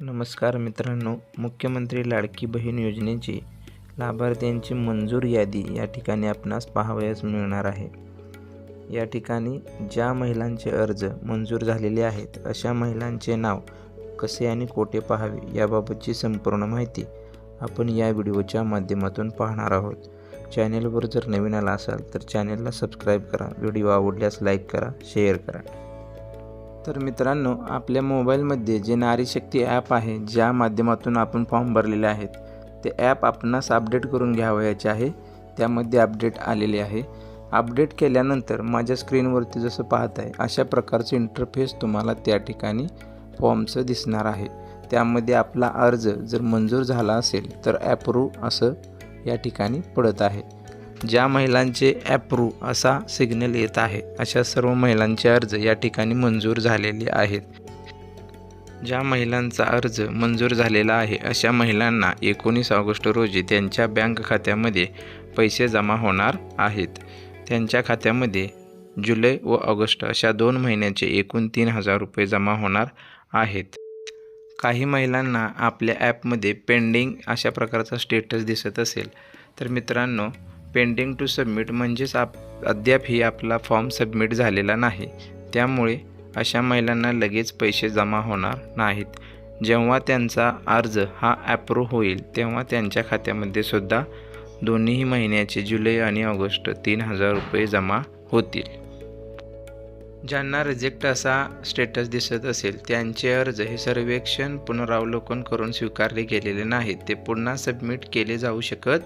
नमस्कार मित्रांनो मुख्यमंत्री लाडकी बहीण योजनेची लाभार्थ्यांची मंजूर यादी या ठिकाणी आपणास पाहावयास मिळणार आहे. या ठिकाणी ज्या महिलांचे अर्ज मंजूर झालेले आहेत अशा महिलांचे नाव कसे आणि कोठे पाहावे याबाबतची संपूर्ण माहिती आपण या व्हिडिओच्या माध्यमातून पाहणार आहोत. चॅनेलवर जर नवीन आला असाल तर चॅनेलला सबस्क्राईब करा व्हिडिओ आवडल्यास लाईक करा शेअर करा. तर मित्रांनो आपल्या मोबाईलमध्ये जे नारी शक्ती ॲप आहे ज्या माध्यमातून आपण फॉर्म भरलेले आहेत ते ॲप आपणास अपडेट करून घ्यावयाचे आहे. त्यामध्ये अपडेट आलेले आहे. अपडेट केल्यानंतर माझ्या स्क्रीनवरती जसं पाहत आहे अशा प्रकारचं इंटरफेस तुम्हाला त्या ठिकाणी फॉर्मचं दिसणार आहे. त्यामध्ये आपला अर्ज जर मंजूर झाला असेल तर ॲप्रूव्ह असं या ठिकाणी पडत आहे. ज्या महिलांचे ॲप्रू असा सिग्नल येत आहे अशा सर्व महिलांचे अर्ज या ठिकाणी मंजूर झालेले आहेत. ज्या महिलांचा अर्ज मंजूर झालेला आहे अशा महिलांना एकोणीस ऑगस्ट रोजी त्यांच्या बँक खात्यामध्ये पैसे जमा होणार आहेत. त्यांच्या खात्यामध्ये जुलै व ऑगस्ट अशा दोन महिन्याचे एकूण तीन हजार रुपये जमा होणार आहेत. काही महिलांना आपल्या ॲपमध्ये पेंडिंग अशा प्रकारचा स्टेटस दिसत असेल. तर मित्रांनो पेंडिंग टू सबमिट म्हणजेच आप अद्यापही आपला फॉर्म सबमिट झालेला नाही. त्यामुळे अशा महिलांना लगेच पैसे जमा होणार नाहीत. जेव्हा त्यांचा अर्ज हा ॲप्रूव्ह होईल तेव्हा त्यांच्या खात्यामध्ये सुद्धा दोन्ही महिन्याचे जुलै आणि ऑगस्ट तीन हजार रुपये जमा होतील. ज्यांना रिजेक्ट असा स्टेटस दिसत असेल त्यांचे अर्ज हे सर्वेक्षण पुनरावलोकन करून स्वीकारले गेलेले नाहीत. ते पुन्हा सबमिट केले जाऊ शकत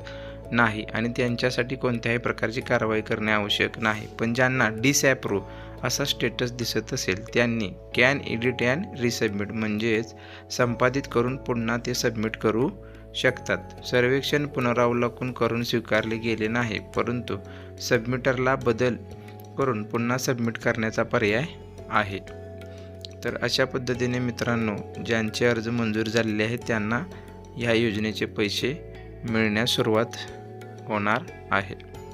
नाही आणि त्यांच्यासाठी कोणत्याही प्रकारची कारवाई करणे आवश्यक नाही. पण ज्यांना डिसॲप्रूव्ह असा स्टेटस दिसत असेल त्यांनी कॅन एडिट अँड रिसबमिट म्हणजेच संपादित करून पुन्हा ते सबमिट करू शकतात. सर्वेक्षण पुनरावलोकन करून स्वीकारले गेले नाही परंतु सबमिटरला बदल करून पुन्हा सबमिट करण्याचा पर्याय आहे. तर अशा पद्धतीने मित्रांनो ज्यांचे अर्ज मंजूर झालेले आहेत त्यांना ह्या योजनेचे पैसे मिळण्यास सुरुवात होणार आहे